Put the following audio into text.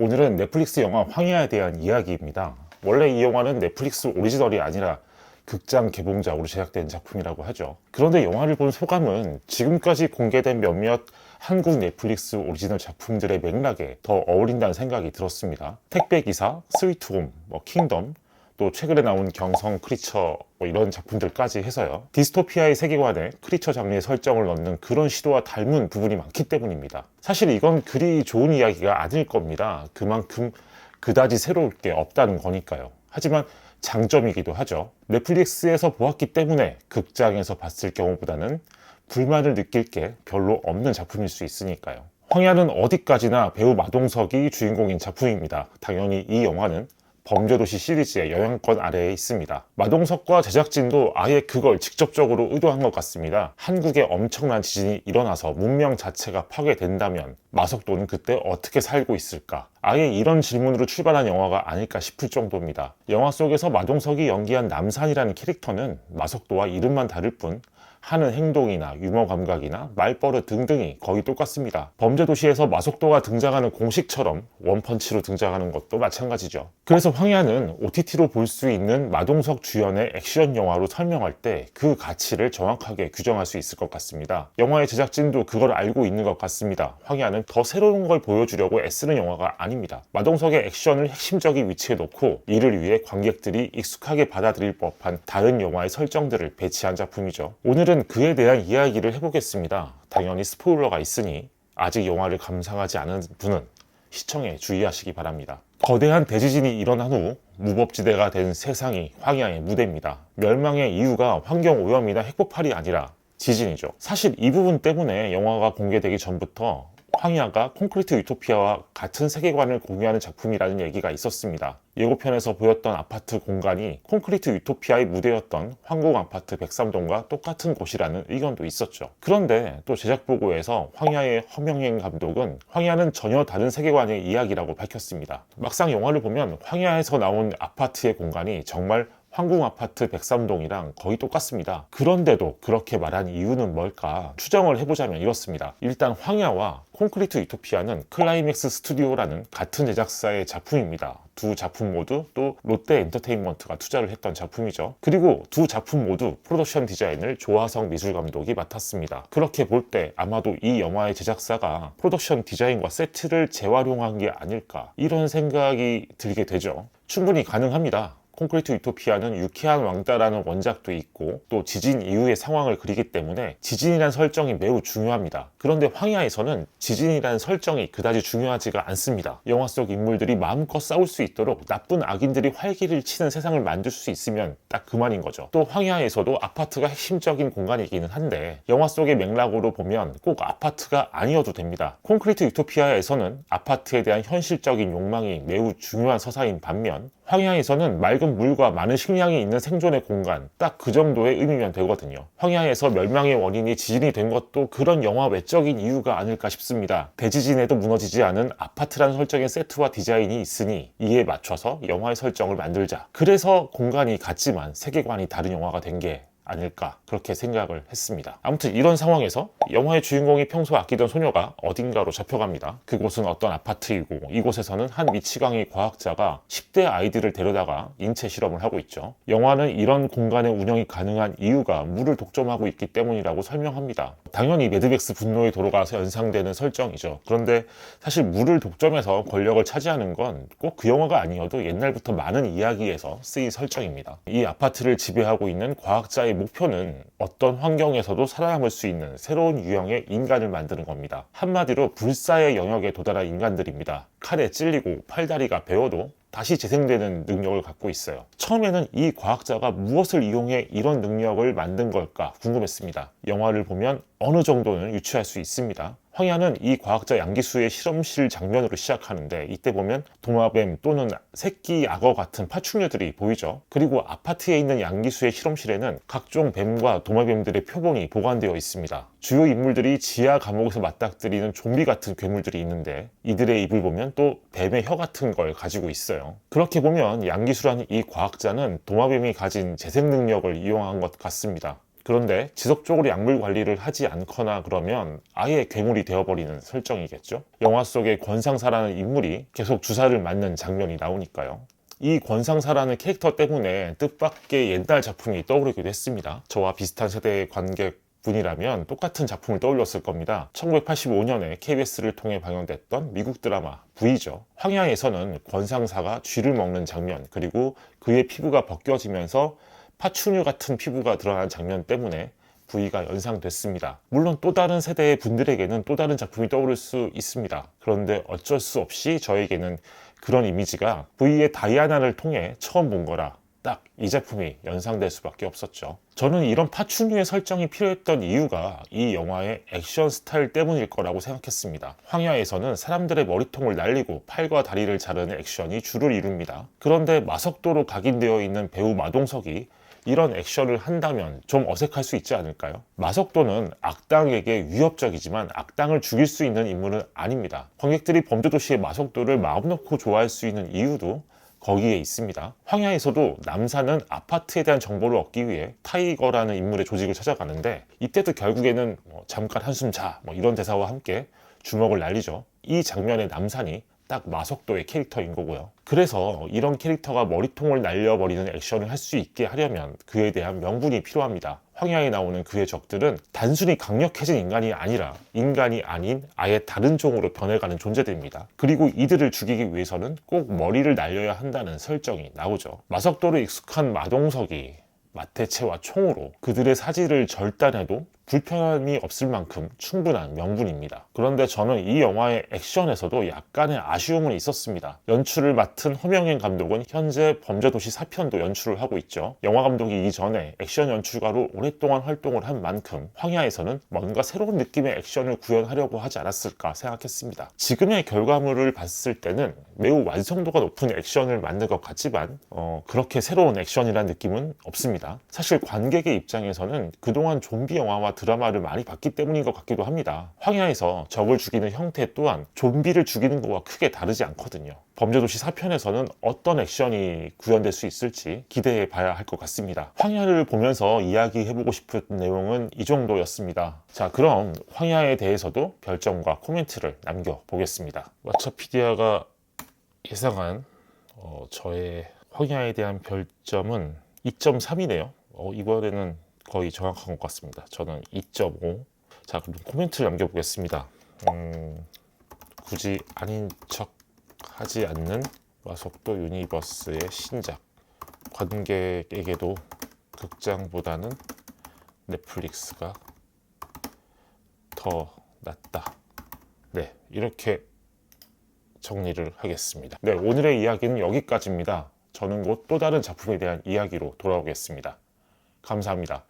오늘은 넷플릭스 영화 황야에 대한 이야기입니다. 원래 이 영화는 넷플릭스 오리지널이 아니라 극장 개봉작으로 제작된 작품이라고 하죠. 그런데 영화를 본 소감은 지금까지 공개된 몇몇 한국 넷플릭스 오리지널 작품들의 맥락에 더 어울린다는 생각이 들었습니다. 택배기사, 스위트홈, 뭐 킹덤, 또 최근에 나온 경성 크리처 뭐 이런 작품들까지 해서요. 디스토피아의 세계관에 크리처 장르의 설정을 넣는 그런 시도와 닮은 부분이 많기 때문입니다. 사실 이건 그리 좋은 이야기가 아닐 겁니다. 그만큼 그다지 새로울 게 없다는 거니까요. 하지만 장점이기도 하죠. 넷플릭스에서 보았기 때문에 극장에서 봤을 경우보다는 불만을 느낄 게 별로 없는 작품일 수 있으니까요. 황야는 어디까지나 배우 마동석이 주인공인 작품입니다. 당연히 이 영화는 범죄도시 시리즈의 영향권 아래에 있습니다. 마동석과 제작진도 아예 그걸 직접적으로 의도한 것 같습니다. 한국에 엄청난 지진이 일어나서 문명 자체가 파괴된다면 마석도는 그때 어떻게 살고 있을까? 아예 이런 질문으로 출발한 영화가 아닐까 싶을 정도입니다. 영화 속에서 마동석이 연기한 남산이라는 캐릭터는 마석도와 이름만 다를 뿐 하는 행동이나 유머 감각이나 말버릇 등등이 거의 똑같습니다. 범죄 도시에서 마속도가 등장하는 공식처럼 원펀치로 등장하는 것도 마찬가지죠. 그래서 황야는 OTT로 볼 수 있는 마동석 주연의 액션 영화로 설명할 때 그 가치를 정확하게 규정할 수 있을 것 같습니다. 영화의 제작진도 그걸 알고 있는 것 같습니다. 황야는 더 새로운 걸 보여주려고 애쓰는 영화가 아닙니다. 마동석의 액션을 핵심적인 위치에 놓고 이를 위해 관객들이 익숙하게 받아들일 법한 다른 영화의 설정들을 배치한 작품이죠. 오늘 은 그에 대한 이야기를 해보겠습니다. 당연히 스포일러가 있으니 아직 영화를 감상하지 않은 분은 시청에 주의하시기 바랍니다. 거대한 대지진이 일어난 후 무법지대가 된 세상이 황야의 무대입니다. 멸망의 이유가 환경 오염이나 핵폭발이 아니라 지진이죠. 사실 이 부분 때문에 영화가 공개되기 전부터 황야가 콘크리트 유토피아와 같은 세계관을 공유하는 작품이라는 얘기가 있었습니다. 예고편에서 보였던 아파트 공간이 콘크리트 유토피아의 무대였던 황공 아파트 백삼동과 똑같은 곳이라는 의견도 있었죠. 그런데 또 제작 보고에서 황야의 허명행 감독은 황야는 전혀 다른 세계관의 이야기라고 밝혔습니다. 막상 영화를 보면 황야에서 나온 아파트의 공간이 정말 황궁 아파트 백삼동이랑 거의 똑같습니다. 그런데도 그렇게 말한 이유는 뭘까? 추정을 해보자면 이렇습니다. 일단 황야와 콘크리트 유토피아는 클라이맥스 스튜디오라는 같은 제작사의 작품입니다. 두 작품 모두 또 롯데 엔터테인먼트가 투자를 했던 작품이죠. 그리고 두 작품 모두 프로덕션 디자인을 조화성 미술 감독이 맡았습니다. 그렇게 볼 때 아마도 이 영화의 제작사가 프로덕션 디자인과 세트를 재활용한 게 아닐까 이런 생각이 들게 되죠. 충분히 가능합니다. 콘크리트 유토피아는 유쾌한 왕따라는 원작도 있고 또 지진 이후의 상황을 그리기 때문에 지진이란 설정이 매우 중요합니다. 그런데 황야에서는 지진이라는 설정이 그다지 중요하지가 않습니다. 영화 속 인물들이 마음껏 싸울 수 있도록 나쁜 악인들이 활기를 치는 세상을 만들 수 있으면 딱 그만인 거죠. 또 황야에서도 아파트가 핵심적인 공간이기는 한데 영화 속의 맥락으로 보면 꼭 아파트가 아니어도 됩니다. 콘크리트 유토피아에서는 아파트에 대한 현실적인 욕망이 매우 중요한 서사인 반면 황야에서는 맑은 물과 많은 식량이 있는 생존의 공간 딱 그 정도의 의미면 되거든요. 황야에서 멸망의 원인이 지진이 된 것도 그런 영화 외적인 이유가 아닐까 싶습니다. 대지진에도 무너지지 않은 아파트라는 설정의 세트와 디자인이 있으니 이에 맞춰서 영화의 설정을 만들자. 그래서 공간이 같지만 세계관이 다른 영화가 된게 아닐까 그렇게 생각을 했습니다. 아무튼 이런 상황에서 영화의 주인공이 평소 아끼던 소녀가 어딘가로 잡혀갑니다. 그곳은 어떤 아파트이고 이곳에서는 한 미치광이 과학자가 10대 아이들을 데려다가 인체 실험을 하고 있죠. 영화는 이런 공간의 운영이 가능한 이유가 물을 독점하고 있기 때문이라고 설명합니다. 당연히 매드맥스 분노의 도로가 연상되는 설정이죠. 그런데 사실 물을 독점해서 권력을 차지하는 건 꼭 그 영화가 아니어도 옛날부터 많은 이야기에서 쓰인 설정입니다. 이 아파트를 지배하고 있는 과학자의 목표는 어떤 환경에서도 살아남을 수 있는 새로운 유형의 인간을 만드는 겁니다. 한마디로 불사의 영역에 도달한 인간들입니다. 칼에 찔리고 팔다리가 베어도 다시 재생되는 능력을 갖고 있어요. 처음에는 이 과학자가 무엇을 이용해 이런 능력을 만든 걸까 궁금했습니다. 영화를 보면 어느 정도는 유추할 수 있습니다. 황야는 이 과학자 양기수의 실험실 장면으로 시작하는데 이때 보면 도마뱀 또는 새끼 악어 같은 파충류들이 보이죠. 그리고 아파트에 있는 양기수의 실험실에는 각종 뱀과 도마뱀들의 표본이 보관되어 있습니다. 주요 인물들이 지하 감옥에서 맞닥뜨리는 좀비 같은 괴물들이 있는데 이들의 입을 보면 또 뱀의 혀 같은 걸 가지고 있어요. 그렇게 보면 양기수라는 이 과학자는 도마뱀이 가진 재생 능력을 이용한 것 같습니다. 그런데 지속적으로 약물 관리를 하지 않거나 그러면 아예 괴물이 되어버리는 설정이겠죠. 영화 속에 권상사라는 인물이 계속 주사를 맞는 장면이 나오니까요. 이 권상사라는 캐릭터 때문에 뜻밖의 옛날 작품이 떠오르기도 했습니다. 저와 비슷한 세대의 관객 분이라면 똑같은 작품을 떠올렸을 겁니다. 1985년에 KBS를 통해 방영됐던 미국 드라마 V죠. 황야에서는 권상사가 쥐를 먹는 장면 그리고 그의 피부가 벗겨지면서 파충류 같은 피부가 드러나는 장면 때문에 V가 연상됐습니다. 물론 또 다른 세대의 분들에게는 또 다른 작품이 떠오를 수 있습니다. 그런데 어쩔 수 없이 저에게는 그런 이미지가 V의 다이아나를 통해 처음 본 거라 딱이 작품이 연상될 수밖에 없었죠. 저는 이런 파충류의 설정이 필요했던 이유가 이 영화의 액션 스타일 때문일 거라고 생각했습니다. 황야에서는 사람들의 머리통을 날리고 팔과 다리를 자르는 액션이 주를 이룹니다. 그런데 마석도로 각인되어 있는 배우 마동석이 이런 액션을 한다면 좀 어색할 수 있지 않을까요? 마석도는 악당에게 위협적이지만 악당을 죽일 수 있는 인물은 아닙니다. 관객들이 범죄도시의 마석도를 마음 놓고 좋아할 수 있는 이유도 거기에 있습니다. 황야에서도 남사는 아파트에 대한 정보를 얻기 위해 타이거라는 인물의 조직을 찾아가는데 이때도 결국에는 뭐 잠깐 한숨 자, 뭐 이런 대사와 함께 주먹을 날리죠. 이 장면의 남산이 딱 마석도의 캐릭터인 거고요. 그래서 이런 캐릭터가 머리통을 날려버리는 액션을 할 수 있게 하려면 그에 대한 명분이 필요합니다. 황야에 나오는 그의 적들은 단순히 강력해진 인간이 아니라 인간이 아닌 아예 다른 종으로 변해가는 존재들입니다. 그리고 이들을 죽이기 위해서는 꼭 머리를 날려야 한다는 설정이 나오죠. 마석도로 익숙한 마동석이 마태채와 총으로 그들의 사지를 절단해도 불편함이 없을 만큼 충분한 명분입니다. 그런데 저는 이 영화의 액션에서도 약간의 아쉬움은 있었습니다. 연출을 맡은 허명현 감독은 현재 범죄도시 4편도 연출을 하고 있죠. 영화 감독이 이전에 액션 연출가로 오랫동안 활동을 한 만큼 황야에서는 뭔가 새로운 느낌의 액션을 구현하려고 하지 않았을까 생각했습니다. 지금의 결과물을 봤을 때는 매우 완성도가 높은 액션을 만든 것 같지만 어, 그렇게 새로운 액션이란 느낌은 없습니다. 사실 관객의 입장에서는 그동안 좀비 영화와 드라마를 많이 봤기 때문인 것 같기도 합니다. 황야에서 적을 죽이는 형태 또한 좀비를 죽이는 것과 크게 다르지 않거든요. 범죄도시 4편에서는 어떤 액션이 구현될 수 있을지 기대해 봐야 할 것 같습니다. 황야를 보면서 이야기해보고 싶은 내용은 이 정도였습니다. 자, 그럼 황야에 대해서도 별점과 코멘트를 남겨보겠습니다. 왓챠피디아가 예상한 어, 저의 황야에 대한 별점은 2.3이네요. 어, 이번에는 거의 정확한 것 같습니다. 저는 2.5. 자, 그럼 코멘트를 남겨보겠습니다. 음, 굳이 아닌 척 하지 않는 마속도 유니버스의 신작. 관객에게도 극장보다는 넷플릭스가 더 낫다. 네, 이렇게 정리를 하겠습니다. 네, 오늘의 이야기는 여기까지입니다. 저는 곧 또 다른 작품에 대한 이야기로 돌아오겠습니다. 감사합니다.